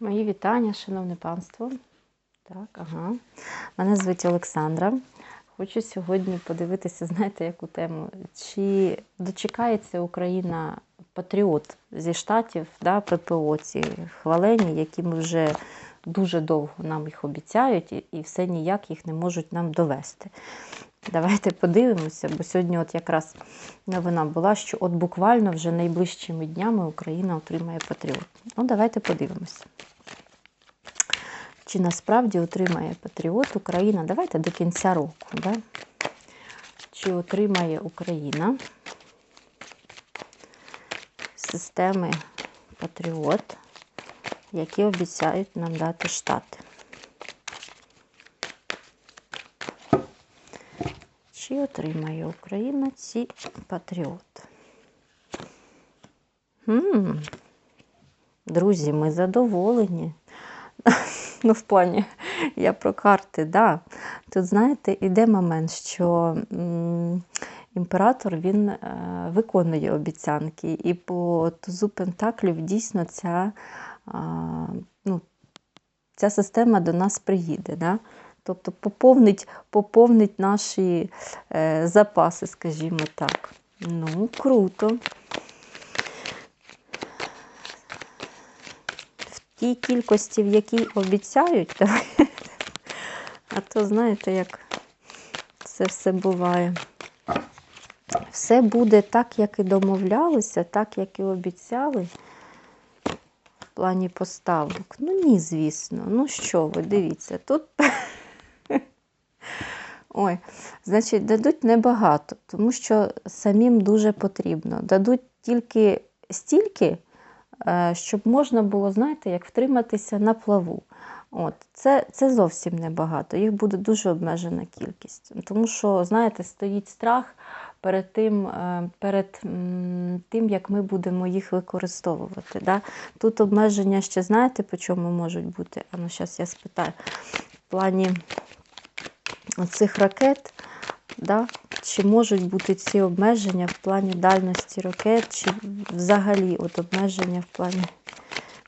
Мої вітання, шановне панство. Так, ага. Мене звуть Олександра. Хочу сьогодні подивитися, знаєте, яку тему? Чи дочекається Україна патріот зі штатів, да, ППО, ці хвалені, які ми вже дуже довго нам їх обіцяють, і, і все ніяк їх не можуть нам довести. Давайте подивимося, бо сьогодні от якраз новина була, що от буквально вже найближчими днями Україна отримає патріот. Ну, давайте подивимося. Чи насправді отримає патріот Україна? Давайте до кінця року. Да? Чи отримає Україна системи Патріот, які обіцяють нам дати штати? Чи отримає Україна ці патріот? Хм. Друзі, ми задоволені. Ну, в плані, я про карти, да. Тут, знаєте, іде момент, що імператор він е, виконує обіцянки, і по тузу Пентаклів дійсно ця, ну, ця система до нас приїде. Да? Тобто поповнить, поповнить наші е, запаси, скажімо так. Ну, круто. Тій кількості, в якій обіцяють, а то знаєте, як це все буває. Все буде так, як і домовлялися, так, як і обіцяли в плані поставок. Ну, ні, звісно. Ну що ви, дивіться, тут. Ой, значить, дадуть небагато, тому що самим дуже потрібно. Дадуть тільки стільки, щоб можна було, знаєте, як втриматися на плаву. От, Це це зовсім небагато, їх буде дуже обмежена кількість. Тому що, знаєте, стоїть страх перед тим, е, перед тим як ми будемо їх використовувати. Да? Тут обмеження ще, знаєте, по чому можуть бути? А ну, зараз я спитаю. В плані цих ракет, да? чи можуть бути ці обмеження в плані дальності ракет, чи взагалі от обмеження в плані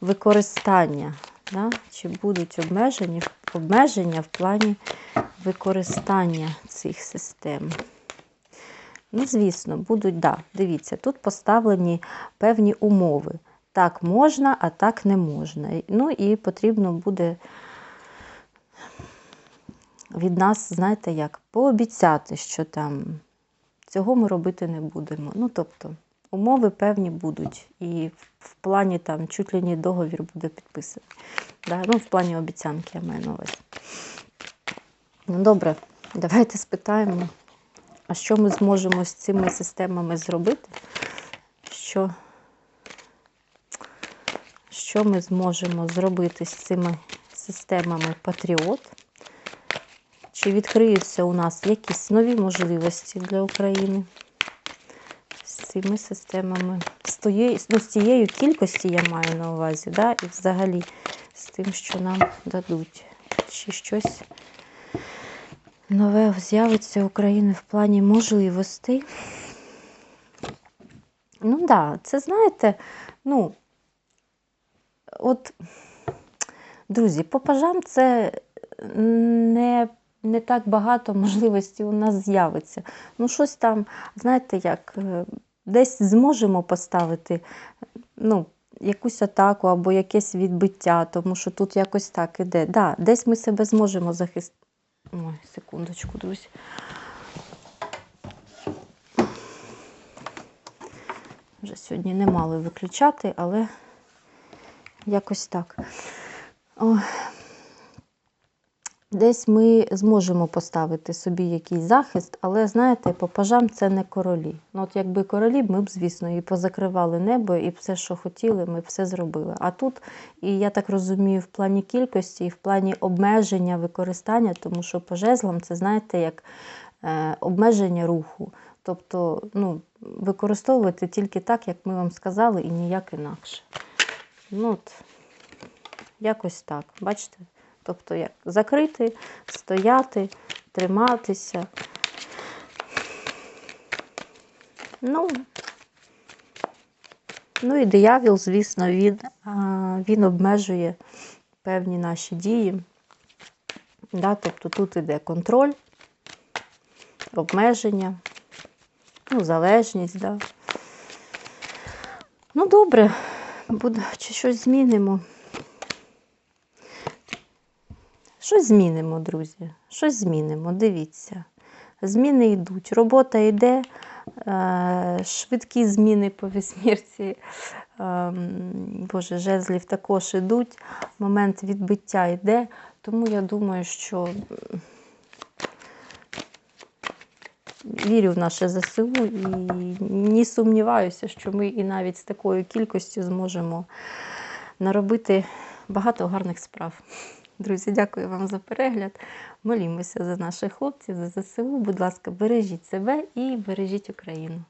використання. Да? Чи будуть обмежені, обмеження в плані використання цих систем? Ну, звісно, будуть, да, дивіться, тут поставлені певні умови. Так можна, а так не можна. Ну і потрібно буде від нас, знаєте як, пообіцяти, що там цього ми робити не будемо. Ну, тобто, умови певні будуть. І в плані там чуть ли не договір буде підписаний. Да? Ну, в плані обіцянки я маю на увазі. Ну, добре, давайте спитаємо, а що ми зможемо з цими системами зробити? Що, що ми зможемо зробити з цими системами Патріот? Чи відкриються у нас якісь нові можливості для України з цими системами? З тією, ну, з тією кількості я маю на увазі, да? і взагалі з тим, що нам дадуть. Чи щось нове з'явиться України в плані можливостей? Ну так, да, це знаєте, ну, от, друзі, по пажам це не не так багато можливостей у нас з'явиться. Ну, щось там, знаєте, як, десь зможемо поставити ну, якусь атаку або якесь відбиття, тому що тут якось так іде. Да, Десь ми себе зможемо захистити. Ой, секундочку, друзі. Вже сьогодні не мали виключати, але якось так. О, Десь ми зможемо поставити собі якийсь захист, але, знаєте, по пажам це не королі. Ну, от Якби королі, ми б, звісно, і позакривали небо, і все, що хотіли, ми все зробили. А тут, і я так розумію, в плані кількості, і в плані обмеження використання, тому що по жезлам це, знаєте, як е, обмеження руху. Тобто, ну, використовувати тільки так, як ми вам сказали, і ніяк інакше. Ну, от, Якось так. Бачите? Тобто, як закрити, стояти, триматися. Ну, Ну і диявіл, звісно, він, він обмежує певні наші дії. Да? Тобто тут іде контроль, обмеження, ну, залежність. Да? Ну, добре, буде, чи щось змінимо. Щось змінимо, друзі. Щось змінимо, дивіться. Зміни йдуть. Робота йде, е, швидкі зміни по вісьмірці. Ем, Боже, жезлів також ідуть. Момент відбиття йде. Тому я думаю, що вірю в наше ЗСУ і не сумніваюся, що ми і навіть з такою кількістю зможемо наробити багато гарних справ. Друзі, дякую вам за перегляд. Молімося за наших хлопців, за ЗСУ. Будь ласка, бережіть себе і бережіть Україну.